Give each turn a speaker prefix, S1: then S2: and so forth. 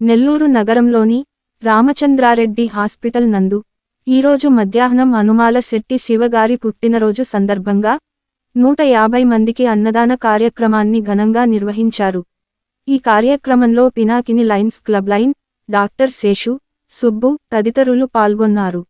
S1: నెల్లూరు నగరంలోని రామచంద్రారెడ్డి హాస్పిటల్ నందు ఈరోజు మధ్యాహ్నం అనుమాల శెట్టి శివగారి పుట్టినరోజు సందర్భంగా నూట యాభై మందికి అన్నదాన కార్యక్రమాన్ని ఘనంగా నిర్వహించారు. ఈ కార్యక్రమంలో Pinakini lions club lion doctor Seshu Subbu తదితరులు పాల్గొన్నారు.